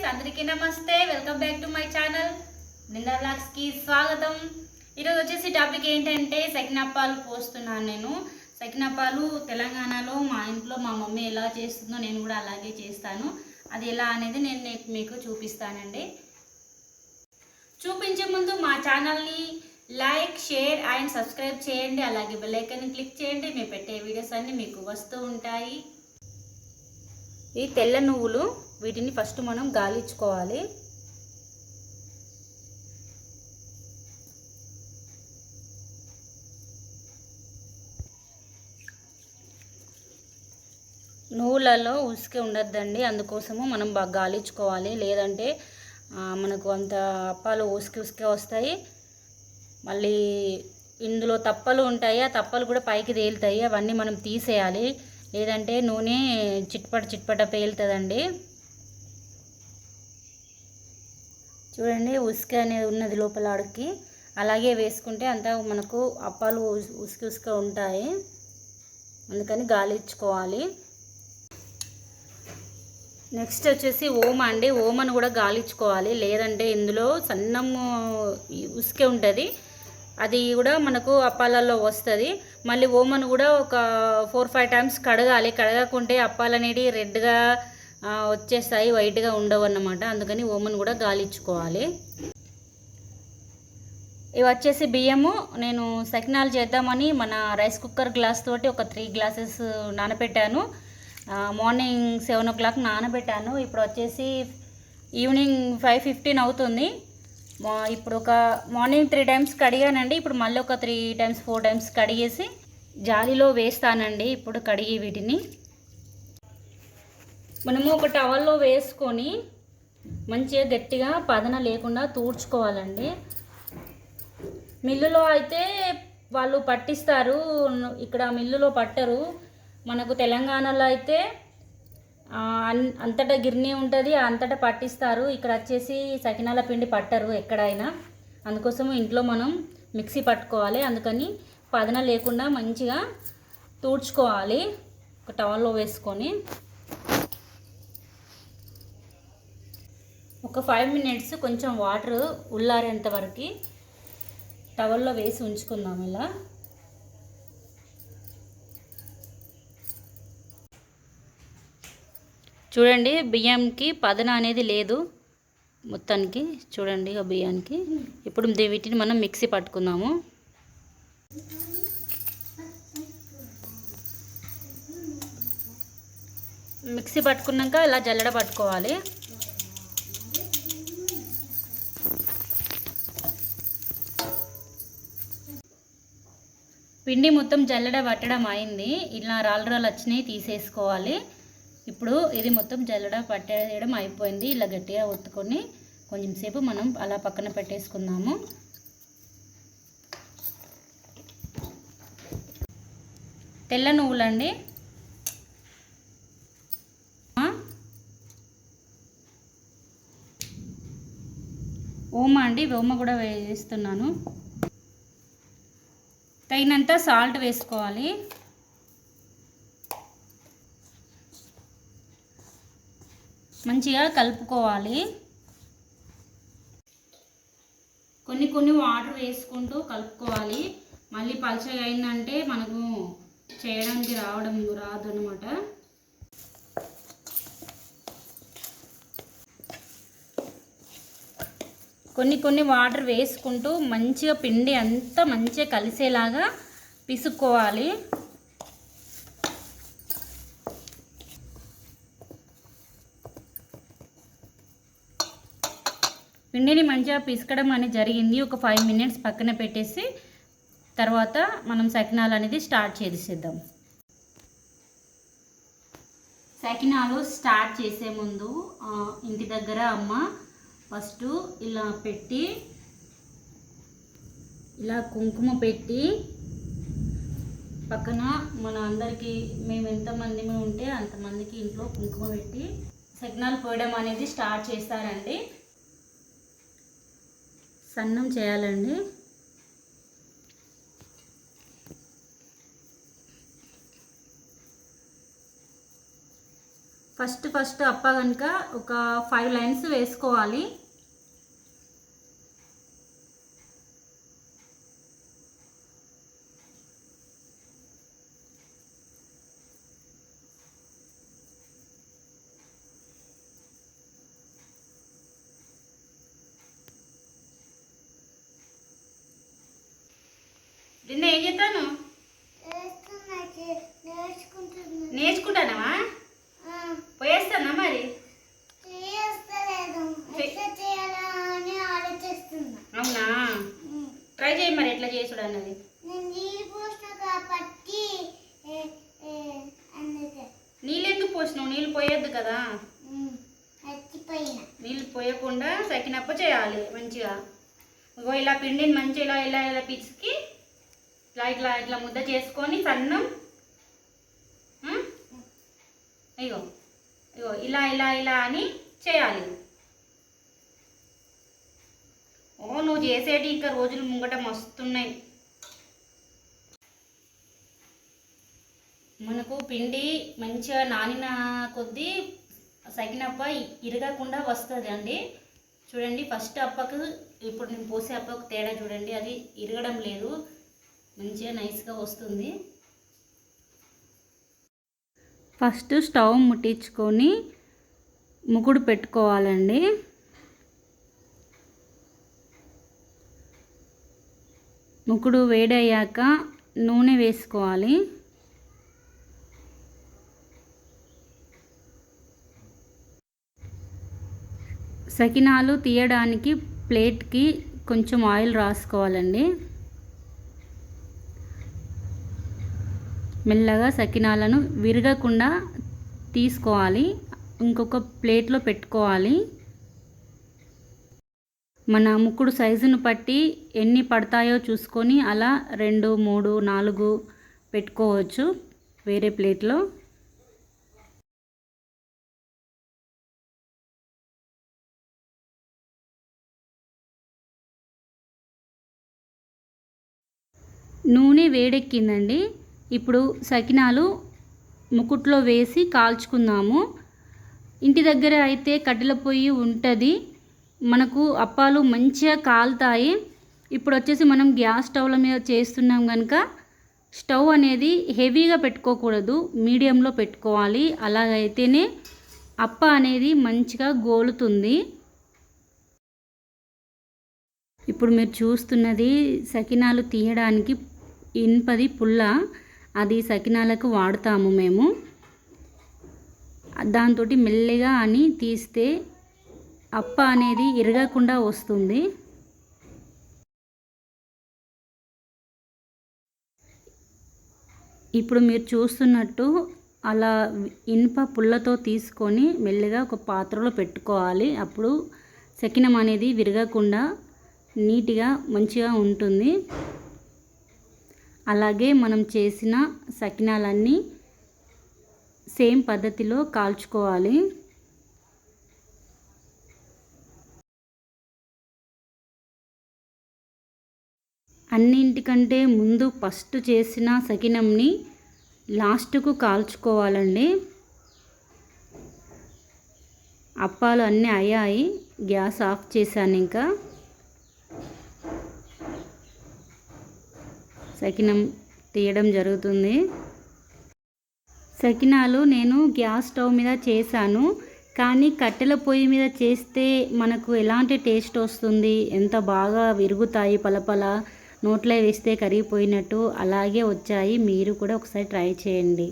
Friends అందరికీ నమస్తే. Welcome back to my channel నిండా బ్లాగ్స్కి స్వాగతం. ఈరోజు వచ్చేసి టాపిక్ ఏంటంటే సకినప్పాలు పోస్తున్నాను నేను. సకినప్పాలు తెలంగాణలో మా ఇంట్లో మా మమ్మీ ఎలా చేస్తుందో నేను కూడా అలాగే చేస్తాను. అది ఎలా అనేది నేను మీకు చూపిస్తానండి. చూపించే ముందు మా ఛానల్ని లైక్ షేర్ అండ్ సబ్స్క్రైబ్ చేయండి. అలాగే బెల్ క్లిక్ చేయండి. మేము పెట్టే వీడియోస్ అన్నీ మీకు వస్తూ ఉంటాయి. ఈ తెల్ల నువ్వులు వీటిని ఫస్ట్ మనం గాలించుకోవాలి. నువ్వులలో ఉసుక ఉండద్దండి అందుకోసము మనం బాగా గాలించుకోవాలి. లేదంటే మనకు అంత అప్పాలు ఉసుక ఉసుకే వస్తాయి. మళ్ళీ ఇందులో తప్పలు ఉంటాయి ఆ తప్పలు కూడా పైకి తేలుతాయి. అవన్నీ మనం తీసేయాలి. లేదంటే నూనె చిట్పట చిట్పట పేలుతుందండి. చూడండి ఉసుక అనేది ఉన్నది లోపల అడుక్కి. అలాగే వేసుకుంటే అంతా మనకు అప్పాలు ఉసుక ఉసుక ఉంటాయి. అందుకని గాలించుకోవాలి నెక్స్ట్ వచ్చేసి ఓమ అండి. ఓమను కూడా గాలించుకోవాలి లేదంటే ఇందులో సన్నము ఉసుకే ఉంటుంది. అది కూడా మనకు అప్పాలలో వస్తుంది. మళ్ళీ ఓమను కూడా ఒక ఫోర్ ఫైవ్ టైమ్స్ కడగాలి. కడగకుంటే అప్పాలనేవి రెడ్గా వచ్చేస్తాయి వైట్గా ఉండవు అన్నమాట. అందుకని ఓమన్ కూడా గాలిచ్చుకోవాలి ఇవి వచ్చేసి బియ్యము. నేను సకినాలు చేద్దామని మన రైస్ కుక్కర్ గ్లాస్ తోటి ఒక త్రీ గ్లాసెస్ నానబెట్టాను మార్నింగ్ సెవెన్ ఓ క్లాక్ నానబెట్టాను. ఇప్పుడు వచ్చేసి ఈవినింగ్ ఫైవ్ ఫిఫ్టీన్ అవుతుంది. మా- ఇప్పుడు ఒక మార్నింగ్ త్రీ టైమ్స్ కడిగానండి. ఇప్పుడు మళ్ళీ ఒక త్రీ టైమ్స్ ఫోర్ టైమ్స్ కడిగేసి జాలిలో వేస్తానండి. ఇప్పుడు కడిగి వీటిని. మనము ఒక టవల్లో వేసుకొని మంచిగా గట్టిగా పదన లేకుండా తూడ్చుకోవాలండి. మిల్లులో అయితే వాళ్ళు పట్టిస్తారు ఇక్కడ మిల్లులో పట్టరు. మనకు తెలంగాణలో అయితే అన్- అంతటా గిర్నీ ఉంటుంది అంతటా పట్టిస్తారు. ఇక్కడ వచ్చేసి సకినాల పిండి పట్టరు ఎక్కడైనా. అందుకోసం ఇంట్లో మనం మిక్సీ పట్టుకోవాలి. అందుకని పదన లేకుండా మంచిగా తూడ్చుకోవాలి ఒక టవల్లో వేసుకొని. ఒక ఫైవ్ మినిట్స్ కొంచెం వాటర్ ఉల్లారేంత వరకు టవల్లో వేసి ఉంచుకుందాం ఇలా. చూడండి బియ్యంకి పదన అనేది లేదు మొత్తానికి. చూడండి ఆ బియ్యానికి. ఇప్పుడు వీటిని మనం మిక్సీ పట్టుకుందాము. మిక్సీ పట్టుకున్నాక ఇలా జల్లెడ పట్టుకోవాలి. పిండి మొత్తం జల్లెడ పట్టడం అయింది. ఇలా రాళ్ళు రాళ్ళు వచ్చినాయి తీసేసుకోవాలి. ఇప్పుడు ఇది మొత్తం జల్లెడ పట్టేయడం అయిపోయింది. ఇలా గట్టిగా ఒత్తుకొని కొంచెం సేపు మనం అలా పక్కన పెట్టేసుకుందాము. తెల్ల నువ్వులండి. ఆ? ఓమ అండి ఓమ కూడా వేస్తున్నాను తగినంత సాల్ట్ వేసుకోవాలి. మంచిగా కలుపుకోవాలి. కొన్ని కొన్ని వాటర్ వేసుకుంటూ కలుపుకోవాలి. మళ్ళీ పలచగా అయిందంటే మనకు చేయడానికి రావడం రాదు అనమాట కొన్ని కొన్ని వాటర్ వేసుకుంటూ మంచిగా పిండి అంతా మంచిగా కలిసేలాగా పిసుక్కోవాలి. పిండిని మంచిగా పిసకడం అనేది జరిగింది. ఒక ఫైవ్ మినిట్స్ పక్కన పెట్టేసి తర్వాత మనం సకినాలు అనేది స్టార్ట్ చేసేద్దాం. సకినాలు స్టార్ట్ చేసే ముందు ఇంటి దగ్గర అమ్మ ఫస్ట్ ఇలా పెట్టి ఇలా కుంకుమ పెట్టి పక్కన మన అందరికీ మేము ఎంతమంది ఉంటే అంతమందికి ఇంట్లో కుంకుమ పెట్టి సకినాలు పోయడం అనేది స్టార్ట్ చేస్తారండి. సన్నం చేయాలండి. ఫస్ట్ ఫస్ట్ అప్ప కనుక ఒక ఫైవ్ లైన్స్ వేసుకోవాలి. నిన్న ఏం చేస్తాను అన్నది. నీళ్ళు ఎందుకు పోసినావు? నీళ్ళు పోయొద్దు కదా. నీళ్ళు పోయకుండా సకినప్ప చేయాలి మంచిగా. ఇగో ఇలా పిండిని మంచిగా ఇలా ఇలా ఇలా పిసికి ఇట్లా ఇట్లా ఇట్లా ముద్ద చేసుకొని సన్నం? ఇగో ఇగో ఇలా ఇలా ఇలా అని చేయాలి. ఓ నువ్వు చేసేటి ఇంకా రోజులు ముంగట మస్తున్నాయి. మనకు పిండి మంచిగా నానిన కొద్దీ సగినప్ప ఇరగకుండా వస్తుంది అండి చూడండి ఫస్ట్ అప్పకు ఇప్పుడు నేను పోసే అప్పకు తేడా చూడండి అది ఇరగడం లేదు. మంచిగా నైస్గా వస్తుంది. ఫస్ట్ స్టవ్ ముట్టించుకొని ముకుడు పెట్టుకోవాలండి. ముగ్గుడు వేడయ్యాక నూనె వేసుకోవాలి. సకినాలు తీయడానికి ప్లేట్కి కొంచెం ఆయిల్ రాసుకోవాలండి. మెల్లగా సకినాలను విరగకుండా తీసుకోవాలి. ఇంకొక ప్లేట్లో పెట్టుకోవాలి. మన ముక్కుడు సైజును బట్టి ఎన్ని పడతాయో చూసుకొని అలా రెండు మూడు నాలుగు పెట్టుకోవచ్చు వేరే ప్లేట్లో. నూనె వేడెక్కిందండి. ఇప్పుడు సకినాలు ముకుట్లో వేసి కాల్చుకుందాము. ఇంటి దగ్గర అయితే కట్టెల పొయ్యి ఉంటుంది. మనకు అప్పాలు మంచిగా కాలుతాయి. ఇప్పుడు వచ్చేసి మనం గ్యాస్ స్టవ్ల మీద చేస్తున్నాం కనుక స్టవ్ అనేది హెవీగా పెట్టుకోకూడదు. మీడియంలో పెట్టుకోవాలి. అలాగైతేనే అప్ప అనేది మంచిగా గోలుతుంది. ఇప్పుడు మీరు చూస్తున్నది సకినాలు తీయడానికి ఇన్పది పుల్ల అది సకినాలకు వాడతాము మేము. దాంతో మెల్లిగా అని తీస్తే అప్ప అనేది ఇరగకుండా వస్తుంది. ఇప్పుడు మీరు చూస్తున్నట్టు అలా ఇనుప పుల్లతో తీసుకొని మెల్లిగా ఒక పాత్రలో పెట్టుకోవాలి. అప్పుడు సకినం అనేది విరగకుండా నీట్గా మంచిగా ఉంటుంది. అలాగే మనం చేసిన సకినాలన్నీ సేమ్ పద్ధతిలో కాల్చుకోవాలి. అన్నింటికంటే ముందు ఫస్ట్ చేసిన సకినంని లాస్ట్కు కాల్చుకోవాలండి. అప్పాలు అన్నీ అయ్యాయి. గ్యాస్ ఆఫ్ చేశాను ఇంకా. సకినం తీయడం జరుగుతుంది. సకినాలు నేను గ్యాస్ స్టవ్ మీద చేశాను. కానీ కట్టెల పొయ్యి మీద చేస్తే మనకు ఎలాంటి టేస్ట్ వస్తుంది? ఎంత బాగా విరుగుతాయి పలపల నోట్లో వేస్తే కరిగిపోయినట్టు అలాగే వచ్చాయి. మీరు కూడా ఒకసారి ట్రై చేయండి.